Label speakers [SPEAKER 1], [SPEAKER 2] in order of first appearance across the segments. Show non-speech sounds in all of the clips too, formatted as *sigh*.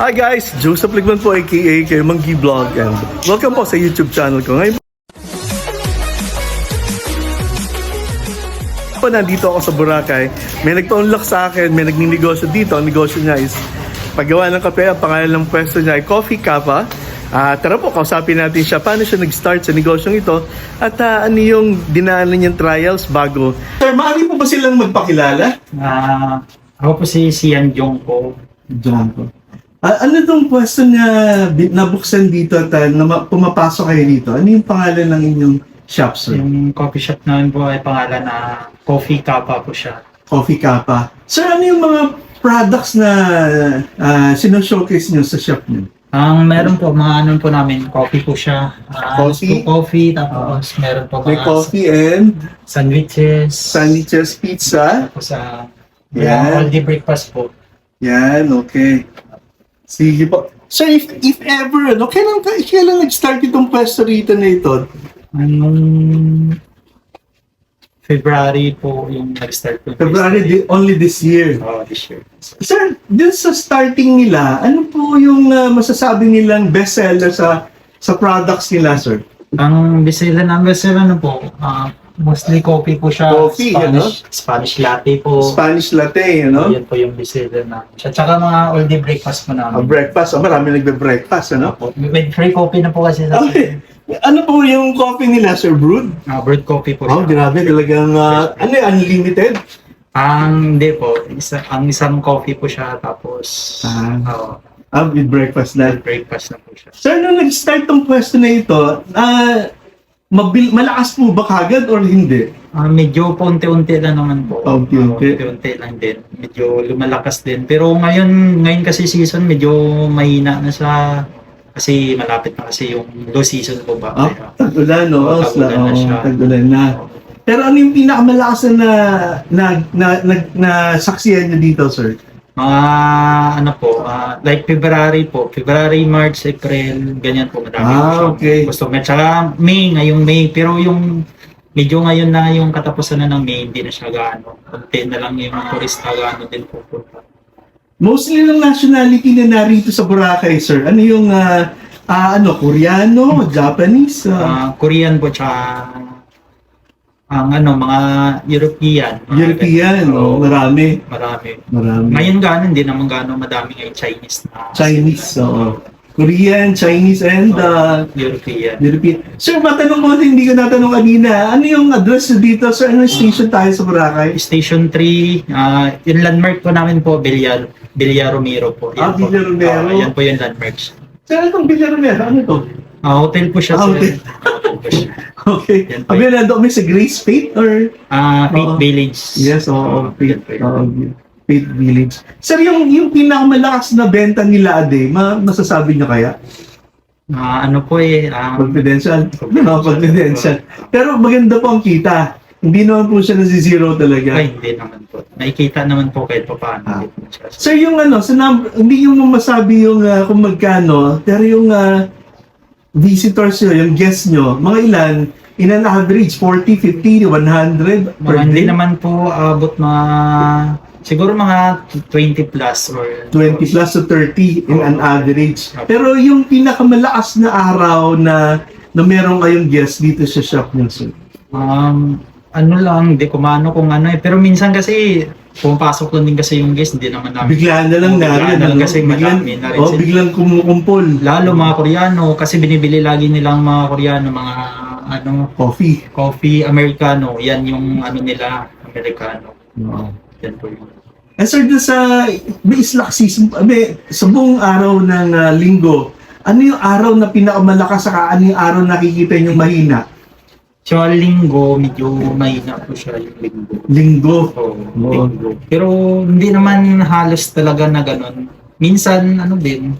[SPEAKER 1] Hi guys, Joseph Ligman po aka kay Monkey Vlog and welcome po sa YouTube channel ko. Ngayon po nandito ako sa Boracay. May nagpa-unlock sa akin, may nagninegosyo dito. Ang negosyo niya is paggawa ng kape. Ang pangalan ng pwesto niya ay Coffee Kappa. Ah, tara po, kausapin natin siya. Paano siya nag-start sa negosyong ito? At ah, ano yung dinaanan niyang trials bago? Sir, maaari po ba silang magpakilala?
[SPEAKER 2] Ah, ako po si Sian Jong po.
[SPEAKER 1] Ah, ano tong pwesto na nabuksan dito at ah, na ma- pumapasok kayo dito? Ano yung pangalan ng inyong shop, sir?
[SPEAKER 2] Yung coffee shop namin po ay pangalan na Coffee Kappa po siya.
[SPEAKER 1] Coffee Kappa. Sir, ano yung mga products na uh, showcase nyo sa shop nyo?
[SPEAKER 2] Ang meron po, mga ano po namin, coffee po siya. Ah,
[SPEAKER 1] Coffee?
[SPEAKER 2] coffee, tapos meron po
[SPEAKER 1] May
[SPEAKER 2] mga
[SPEAKER 1] coffee and
[SPEAKER 2] sandwiches.
[SPEAKER 1] sandwiches, pizza.
[SPEAKER 2] Tapos sa
[SPEAKER 1] Yan.
[SPEAKER 2] all the breakfast po.
[SPEAKER 1] Yan, okay. Sige po. Sir, if, if ever, ano, kailan, ka- kailan nag-start itong pwesto rito na ito?
[SPEAKER 2] Anong February po yung nag-start po.
[SPEAKER 1] February, di- only this year.
[SPEAKER 2] Oh, this year.
[SPEAKER 1] Sir, dun sa starting nila, ano po yung uh, masasabi nilang bestseller sa sa products nila, sir?
[SPEAKER 2] Ang bisela ng bisela ano po, ah, mostly coffee po siya.
[SPEAKER 1] Coffee, ano?
[SPEAKER 2] Spanish, Spanish latte po.
[SPEAKER 1] Spanish latte, you know?
[SPEAKER 2] Yan po yung bisela na. At saka mga all day breakfast po namin.
[SPEAKER 1] breakfast, oh, marami nagbe-breakfast, ano?
[SPEAKER 2] With free coffee na po kasi sa
[SPEAKER 1] Okay. Ano po yung coffee nila, sir? Brewed?
[SPEAKER 2] uh, brewed coffee po
[SPEAKER 1] Oh,
[SPEAKER 2] siya.
[SPEAKER 1] grabe, talagang, uh, ano yun, unlimited?
[SPEAKER 2] Ang hindi po, isa, ang isang coffee po siya tapos
[SPEAKER 1] Ah.
[SPEAKER 2] oh,
[SPEAKER 1] Ah, with breakfast na.
[SPEAKER 2] breakfast na po siya.
[SPEAKER 1] Sir, nung nag-start tong pwesto na ito, ah, mabil malakas po ba kagad or hindi?
[SPEAKER 2] Ah, medyo paunti-unti lang naman po.
[SPEAKER 1] Paunti-unti.
[SPEAKER 2] Ah, unti lang din. Medyo lumalakas din. Pero ngayon, ngayon kasi season, medyo mahina na siya. Kasi malapit na kasi yung low season po ba. Kaya,
[SPEAKER 1] tag-ulan, no? Oh,
[SPEAKER 2] tag-ulan na siya.
[SPEAKER 1] tag-ulan na. Pero ano yung pinakamalakas na na na na, na saksiyan niyo dito, sir?
[SPEAKER 2] Mga ano po, ah, like February po, February, March, April, ganyan po madami
[SPEAKER 1] Ah,
[SPEAKER 2] po
[SPEAKER 1] okay.
[SPEAKER 2] Customer. Tsaka May, ngayong May. Pero yung medyo ngayon na yung katapusan na ng May, hindi na siya gaano. Kunti na lang yung mga turista gaano din pupunta.
[SPEAKER 1] Mostly ng nationality na narito sa Boracay, sir. Ano yung ah, ah, ano, Koreano, Japanese? ah,
[SPEAKER 2] Ah, Korean po tsaka ang ano, mga European. mga
[SPEAKER 1] European,
[SPEAKER 2] ganun.
[SPEAKER 1] oh,
[SPEAKER 2] Oo,
[SPEAKER 1] marami.
[SPEAKER 2] marami.
[SPEAKER 1] Marami.
[SPEAKER 2] Ngayon gano'n, hindi naman gano'n madami ngayon Chinese na
[SPEAKER 1] Chinese, oo. Korean, Chinese, and ah,
[SPEAKER 2] European.
[SPEAKER 1] European. Sir, matanong ko, hindi ko natanong kanina, ano yung address dito? Sir, ano yung station tayo sa Boracay?
[SPEAKER 2] Station 3, ah yung landmark po namin po, Villar, Villar Romero po.
[SPEAKER 1] Ah,
[SPEAKER 2] po.
[SPEAKER 1] Villar Romero.
[SPEAKER 2] Ah, yan po yung landmarks.
[SPEAKER 1] Sir, itong Villarreal, ano to?
[SPEAKER 2] Ah, hotel po siya.
[SPEAKER 1] Ah, hotel.
[SPEAKER 2] Hotel po siya.
[SPEAKER 1] Okay.
[SPEAKER 2] Yan po
[SPEAKER 1] Abi, nando kami sa Grace Faith or?
[SPEAKER 2] Ah, Faith
[SPEAKER 1] Oo.
[SPEAKER 2] Village.
[SPEAKER 1] Yes, oo.
[SPEAKER 2] Ah,
[SPEAKER 1] Faith,
[SPEAKER 2] yan po yun.
[SPEAKER 1] oo, Faith Village. Sir, yung, yung pinakamalakas na benta nila a day, ma masasabi niyo kaya?
[SPEAKER 2] Ah, ano po eh, ah,
[SPEAKER 1] Confidential? No, confidential. Pero maganda po ang kita. Hindi naman po siya nasi-zero talaga.
[SPEAKER 2] ay, hindi naman po. Nakikita naman po kahit pa paano.
[SPEAKER 1] Ah.
[SPEAKER 2] Hindi po siya.
[SPEAKER 1] Sir, yung ano, sa number, hindi yung masabi yung ah, kung magkano, pero yung ah, visitors nyo, yung guests nyo, mga ilan, in an average, 40, 50, 100 per
[SPEAKER 2] Mga hindi
[SPEAKER 1] day?
[SPEAKER 2] naman po abot mga siguro mga 20 plus or
[SPEAKER 1] 20 plus to 30 in an
[SPEAKER 2] Oo.
[SPEAKER 1] average.
[SPEAKER 2] Okay.
[SPEAKER 1] Pero yung pinakamalakas na araw na na meron kayong guest dito sa shop nyo, sir.
[SPEAKER 2] Um, ano lang, hindi ko maano kung ano eh. Pero minsan kasi, pumapasok lang din kasi yung guest, hindi naman namin.
[SPEAKER 1] Biglaan na lang namin.
[SPEAKER 2] biglaan na lang kasi
[SPEAKER 1] biglang,
[SPEAKER 2] madami na rin
[SPEAKER 1] oh,
[SPEAKER 2] sila.
[SPEAKER 1] biglang kumukumpol.
[SPEAKER 2] Lalo mga Koreano, kasi binibili lagi nilang mga Koreano, mga ano,
[SPEAKER 1] Coffee.
[SPEAKER 2] coffee, Americano. Yan yung ano nila, Americano.
[SPEAKER 1] Oo.
[SPEAKER 2] Yan po yung
[SPEAKER 1] Eh sir, sa may islak season, may, sa buong araw ng ah, linggo, ano yung araw na pinakamalakas saka ano yung araw na nakikita yung mahina?
[SPEAKER 2] So, linggo, medyo mahina po siya yung linggo.
[SPEAKER 1] Linggo.
[SPEAKER 2] Oo,
[SPEAKER 1] Oo.
[SPEAKER 2] linggo. Pero hindi naman halos talaga na ganun. Minsan, ano din,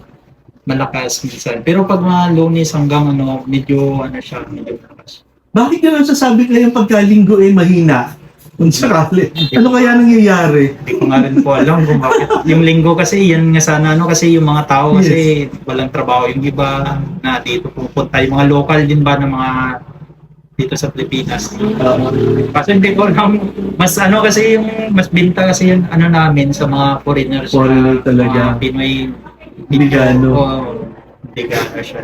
[SPEAKER 2] malakas minsan. Pero pag mga lunes hanggang ano, medyo ano siya, medyo malakas.
[SPEAKER 1] Bakit nyo sasabi kayo pagka linggo eh mahina? Kung sakali. Ano kaya nangyayari?
[SPEAKER 2] Hindi ko nga rin po alam kung bakit. Yung linggo kasi, yan nga sana, ano, kasi yung mga tao kasi walang trabaho. Yung iba na dito pupunta, yung mga local din ba ng mga dito sa Pilipinas. Kasi hindi ko alam, mas ano kasi yung, mas binta kasi yung ano namin sa mga foreigners.
[SPEAKER 1] Foreigner talaga.
[SPEAKER 2] Mga Pinoy
[SPEAKER 1] Hindi gaano.
[SPEAKER 2] Oo, siya.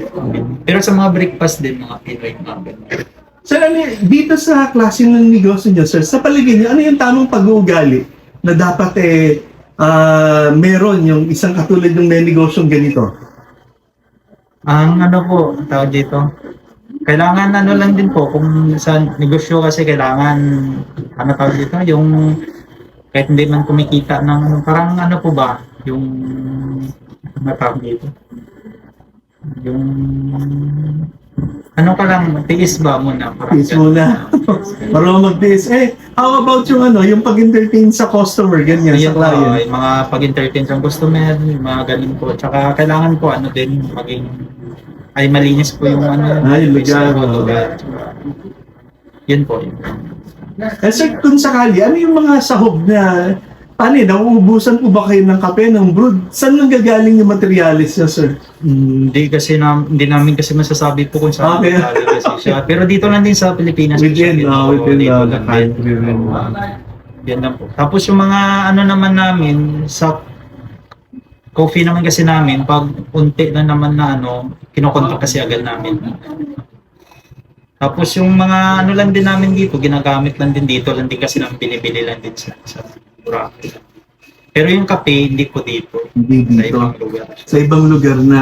[SPEAKER 2] Pero sa mga breakfast din, mga Pinoy mga.
[SPEAKER 1] Sir, ano, dito sa klase ng negosyo niyo, sir, sa paligid niyo, ano yung tamang pag-uugali na dapat eh ah, meron yung isang katulad ng may negosyong ganito?
[SPEAKER 2] Ang ano po, ang tawag dito, kailangan ano lang din po, kung sa negosyo kasi kailangan, ano tawag dito, yung kahit hindi man kumikita ng parang ano po ba, yung, ano tawag dito, yung, ano ka lang, tiis ba muna? Parang
[SPEAKER 1] Tiis muna. *laughs* Marunong magtiis. Eh, how about yung ano, yung pag-entertain sa customer, ganyan, sa
[SPEAKER 2] Ayun po,
[SPEAKER 1] client?
[SPEAKER 2] yung mga pag-entertain sa customer, yung mga ganun po. Tsaka kailangan po ano din, maging ay malinis po yung ano,
[SPEAKER 1] Ah, yung lugar, oo.
[SPEAKER 2] lugar. Yun po. Yun.
[SPEAKER 1] Eh, sir, kung sakali, ano yung mga sahog na, paano eh, nauubusan po ba kayo ng kape, ng brood? Saan nang gagaling yung materialis niya, sir?
[SPEAKER 2] Hindi kasi na, hindi namin kasi masasabi po kung saan
[SPEAKER 1] Okay.
[SPEAKER 2] kasi siya. Pero dito lang din sa Pilipinas. siya.
[SPEAKER 1] Within,
[SPEAKER 2] Dito
[SPEAKER 1] ah,
[SPEAKER 2] po,
[SPEAKER 1] within
[SPEAKER 2] dito
[SPEAKER 1] uh, the country. rin.
[SPEAKER 2] Yan lang po. Tapos yung mga ano naman namin sa coffee naman kasi namin pag unti na naman na ano kinokontak kasi agad namin. Tapos yung mga ano lang din namin dito, ginagamit lang din dito, lang din kasi namin binibili lang din sa, sa Boracay. Pero yung kape, hindi po dito.
[SPEAKER 1] Hindi
[SPEAKER 2] Sa
[SPEAKER 1] dito.
[SPEAKER 2] ibang lugar.
[SPEAKER 1] Sa ibang lugar na.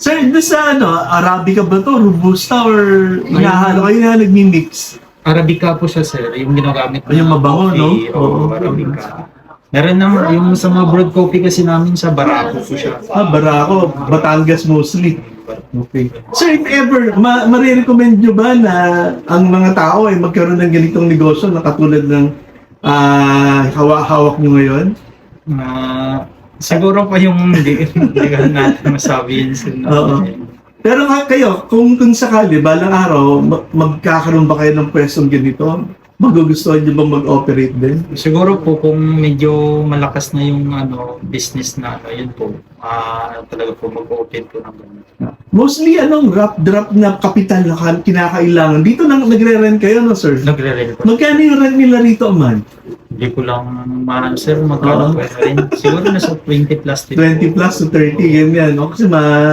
[SPEAKER 1] Sir, doon sa ano, Arabica ba to? Robusta or inahalo kayo na nagmi-mix?
[SPEAKER 2] Arabica po siya, sir. Yung ginagamit
[SPEAKER 1] Yung mabango,
[SPEAKER 2] coffee,
[SPEAKER 1] no?
[SPEAKER 2] Oo,
[SPEAKER 1] Oo.
[SPEAKER 2] Arabica. Meron naman, yung sa mga broad coffee kasi namin sa Barako po siya.
[SPEAKER 1] Ah, Barako, Batangas mostly. Okay. Sir, if ever, ma marirecommend nyo ba na ang mga tao ay magkaroon ng ganitong negosyo na katulad ng ah hawa-hawak nyo ngayon?
[SPEAKER 2] Ah, siguro pa yung hindi, natin masabi yun. *laughs*
[SPEAKER 1] Oo. Pero nga kayo, kung, kung sakali, balang araw, ma- magkakaroon ba kayo ng pwestong ganito? Magugustuhan nyo ba mag-operate din?
[SPEAKER 2] Siguro po kung medyo malakas na yung ano business na ano, yun po, ah talaga po mag-open po ng ganun.
[SPEAKER 1] Mostly, anong rap-drop na kapital na kan- kinakailangan? Dito nang nagre-rent kayo, no, sir?
[SPEAKER 2] Nagre-rent po.
[SPEAKER 1] Magkano yung rent nila rito, man?
[SPEAKER 2] Hindi ko lang ma-answer magkano
[SPEAKER 1] Oo.
[SPEAKER 2] po rin. Siguro nasa 20 plus din
[SPEAKER 1] 20 plus to 30, ganyan. O, kasi ma...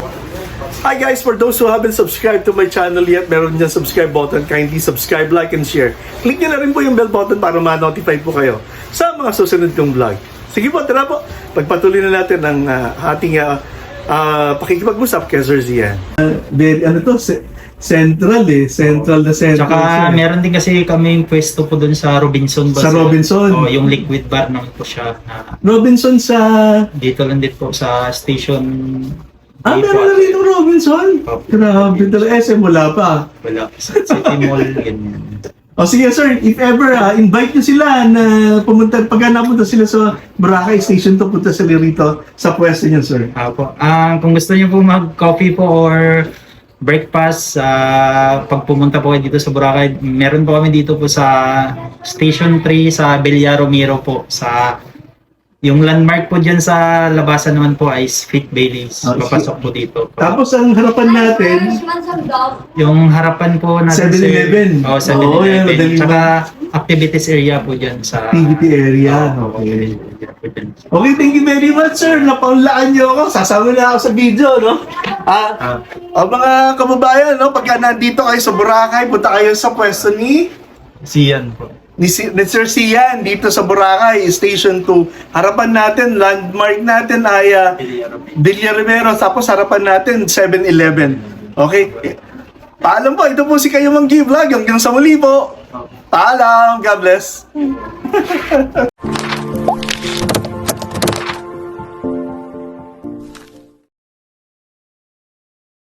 [SPEAKER 1] Hi guys, for those who haven't subscribed to my channel yet, meron dyan subscribe button. Kindly subscribe, like, and share. Click nyo na rin po yung bell button para ma-notify po kayo sa mga susunod kong vlog. Sige po, tara po. Pagpatuloy na natin ang ah, ating uh, pakikipag-usap kay Sir Zian. very, ano to, central eh. Central na central.
[SPEAKER 2] Tsaka meron din kasi kami pwesto po doon sa Robinson. ba,
[SPEAKER 1] Sa? Robinson?
[SPEAKER 2] Oo, yung liquid bar naman po siya. Na
[SPEAKER 1] Robinson sa...
[SPEAKER 2] dito lang din po sa station.
[SPEAKER 1] Ah, meron na rito Robinson? Grabe talaga. SM wala pa.
[SPEAKER 2] Wala. Sa City Mall, ganyan.
[SPEAKER 1] O sige sir, if ever ah, invite nyo sila na pumunta, pag napunta sila sa Boracay Station to, punta sila rito sa pwesto niyo sir.
[SPEAKER 2] Apo. Ah, kung gusto niyo po mag-coffee po or breakfast, ah, pag pumunta po kayo dito sa Boracay, meron po kami dito po sa Station 3 sa Bella Romero po sa yung landmark po dyan sa labasan naman po ay Fit Baileys.
[SPEAKER 1] Ah,
[SPEAKER 2] Papasok po dito.
[SPEAKER 1] Tapos ang harapan natin,
[SPEAKER 2] Yung harapan po natin
[SPEAKER 1] 7-Eleven.
[SPEAKER 2] Oh,
[SPEAKER 1] Oo, yan,
[SPEAKER 2] 7-Eleven.
[SPEAKER 1] madaling
[SPEAKER 2] Tsaka activities area po dyan sa
[SPEAKER 1] PVP area.
[SPEAKER 2] Oo,
[SPEAKER 1] Okay.
[SPEAKER 2] activities area po dyan.
[SPEAKER 1] Okay, thank you very much sir. Napaunlaan niyo ako. Sasama na ako sa video, no? Ah,
[SPEAKER 2] Ah,
[SPEAKER 1] o mga kababayan, no? Pagka nandito kayo sa Boracay, punta kayo sa pwesto ni
[SPEAKER 2] siyan po.
[SPEAKER 1] Ni, si, ni Sir Sian dito sa Boracay, Station 2. Harapan natin, landmark natin ay ah, Villa Rivero. Tapos harapan natin, 7-Eleven. Okay? Paalam po, ito po si Kayo Mang G-Vlog. Hanggang sa muli po. Paalam. God bless. *laughs*